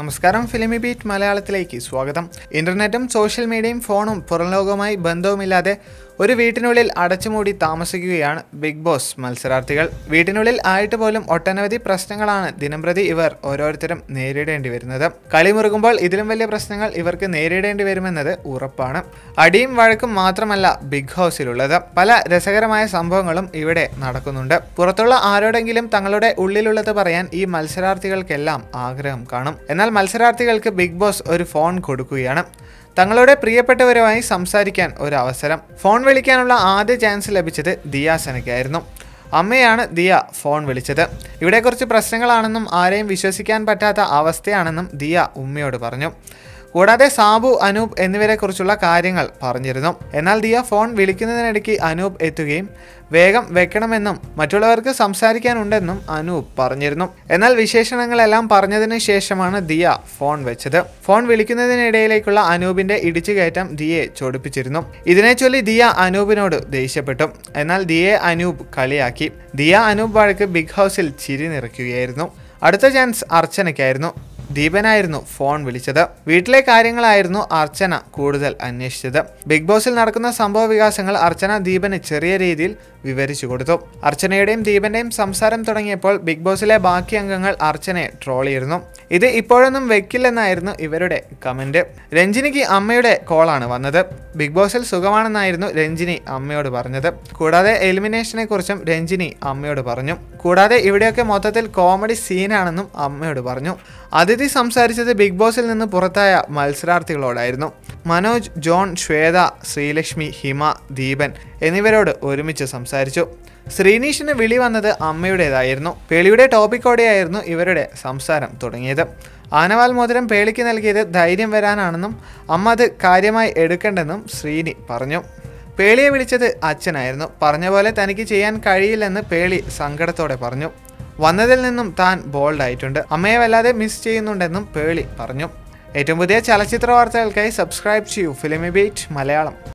നമസ്കാരം ഫിലിമി ബീറ്റ് മലയാളത്തിലേക്ക് സ്വാഗതം. ഇന്റർനെറ്റും സോഷ്യൽ മീഡിയയും ഫോണും പുറം ലോകവുമായി ബന്ധവുമില്ലാതെ ഒരു വീട്ടിനുള്ളിൽ അടച്ചുമൂടി താമസിക്കുകയാണ് ബിഗ് ബോസ് മത്സരാർത്ഥികൾ. വീട്ടിനുള്ളിൽ ആയിട്ട് പോലും ഒട്ടനവധി പ്രശ്നങ്ങളാണ് ദിനംപ്രതി ഇവർ ഓരോരുത്തരും നേരിടേണ്ടി വരുന്നത്. കളി മുറുകുമ്പോൾ ഇതിലും വലിയ പ്രശ്നങ്ങൾ ഇവർക്ക് നേരിടേണ്ടി വരുമെന്നത് ഉറപ്പാണ്. അടിയും വഴക്കും മാത്രമല്ല ബിഗ് ഹൗസിലുള്ളത്. പല രസകരമായ സംഭവങ്ങളും ഇവിടെ നടക്കുന്നുണ്ട്. പുറത്തുള്ള ആരോടെങ്കിലും തങ്ങളുടെ ഉള്ളിലുള്ളത് പറയാൻ ഈ മത്സരാർത്ഥികൾക്കെല്ലാം ആഗ്രഹം കാണും. എന്നാൽ മത്സരാർത്ഥികൾക്ക് ബിഗ് ബോസ് ഒരു ഫോൺ കൊടുക്കുകയാണ്. തങ്ങളുടെ പ്രിയപ്പെട്ടവരുമായി സംസാരിക്കാൻ ഒരു അവസരം ഫോൺ വിളിക്കാനുള്ള ആദ്യ ചാൻസ് ലഭിച്ചത് ദിയാസനയ്ക്കായിരുന്നു അമ്മയാണ് ദിയ ഫോൺ വിളിച്ചത്. ഇവിടെ കുറച്ച് പ്രശ്നങ്ങളാണെന്നും ആരെയും വിശ്വസിക്കാൻ പറ്റാത്ത അവസ്ഥയാണെന്നും ദിയ ഉമ്മയോട് പറഞ്ഞു. കൂടാതെ സാബു അനൂപ് എന്നിവരെക്കുറിച്ചുള്ള കാര്യങ്ങൾ പറഞ്ഞിരുന്നു. എന്നാൽ ദിയ ഫോൺ വിളിക്കുന്നതിനിടയ്ക്ക് അനൂപ് എത്തുകയും വേഗം വെക്കണമെന്നും മറ്റുള്ളവർക്ക് സംസാരിക്കാനുണ്ടെന്നും അനൂപ് പറഞ്ഞിരുന്നു. എന്നാൽ വിശേഷണങ്ങളെല്ലാം പറഞ്ഞതിന് ശേഷമാണ് ദിയ ഫോൺ വെച്ചത്. ഫോൺ വിളിക്കുന്നതിനിടയിലേക്കുള്ള അനൂപിന്റെ ഇടിച്ചുകയറ്റം ദിയെ ചൊടിപ്പിച്ചിരുന്നു. ഇതിനെ ചൊല്ലി ദിയ അനൂപിനോട് ദേഷ്യപ്പെട്ടു. എന്നാൽ ദിയെ അനൂപ് കളിയാക്കി. ദിയ അനൂപ് വഴക്ക് ബിഗ് ഹൗസിൽ ചിരി നിറയ്ക്കുകയായിരുന്നു അടുത്ത ചാൻസ് അർച്ചനയ്ക്കായിരുന്നു. ദീപനായിരുന്നു ഫോൺ വിളിച്ചത്. വീട്ടിലെ കാര്യങ്ങളായിരുന്നു അർച്ചന കൂടുതൽ അന്വേഷിച്ചത്. ബിഗ് ബോസിൽ നടക്കുന്ന സംഭവ വികാസങ്ങൾ അർച്ചന ദീപന് ചെറിയ രീതിയിൽ വിവരിച്ചു കൊടുത്തു. അർച്ചനയുടെയും ദീപന്റെയും സംസാരം തുടങ്ങിയപ്പോൾ ബിഗ് ബോസിലെ ബാക്കി അംഗങ്ങൾ അർച്ചനയെ ട്രോൾ ചെയ്തിരുന്നു. ഇത് ഇപ്പോഴൊന്നും വെക്കില്ലെന്നായിരുന്നു ഇവരുടെ കമന്റ് രഞ്ജിനിക്ക് അമ്മയുടെ കോളാണ് വന്നത്. ബിഗ് ബോസിൽ സുഖമാണെന്നായിരുന്നു രഞ്ജിനി അമ്മയോട് പറഞ്ഞത്. കൂടാതെ എലിമിനേഷനെ കുറിച്ചും രഞ്ജിനി അമ്മയോട് പറഞ്ഞു. കൂടാതെ ഇവിടെയൊക്കെ മൊത്തത്തിൽ കോമഡി സീനാണെന്നും അമ്മയോട് പറഞ്ഞു. അതിഥി സംസാരിച്ചത് ബിഗ് ബോസിൽ നിന്ന് പുറത്തായ മത്സരാർത്ഥികളോടായിരുന്നു. മനോജ് ജോൺ ശ്വേത ശ്രീലക്ഷ്മി ഹിമ ദീപൻ എന്നിവരോട് ഒരുമിച്ച് സംസാരിച്ചു. ശ്രീനീഷിന് വിളി വന്നത് അമ്മയുടേതായിരുന്നു. പേളിയുടെ ടോപ്പിക്കോടെയായിരുന്നു ഇവരുടെ സംസാരം തുടങ്ങിയത്. ആനവാൽ മോതിരം പേളിക്ക് നൽകിയത് ധൈര്യം വരാനാണെന്നും അമ്മ അത് കാര്യമായി എടുക്കണ്ടെന്നും ശ്രീനി പറഞ്ഞു. പേളിയെ വിളിച്ചത് അച്ഛനായിരുന്നു. പറഞ്ഞ പോലെ തനിക്ക് ചെയ്യാൻ കഴിയില്ലെന്ന് പേളി സങ്കടത്തോടെ പറഞ്ഞു. വന്നതിൽ നിന്നും താൻ ബോൾഡ് ആയിട്ടുണ്ട്. അമ്മയെ വല്ലാതെ മിസ് ചെയ്യുന്നുണ്ടെന്നും പേളി പറഞ്ഞു. ഏറ്റവും പുതിയ ചലച്ചിത്ര വാർത്തകൾക്കായി സബ്സ്ക്രൈബ് ചെയ്യൂ. Filmibeat Malayalam.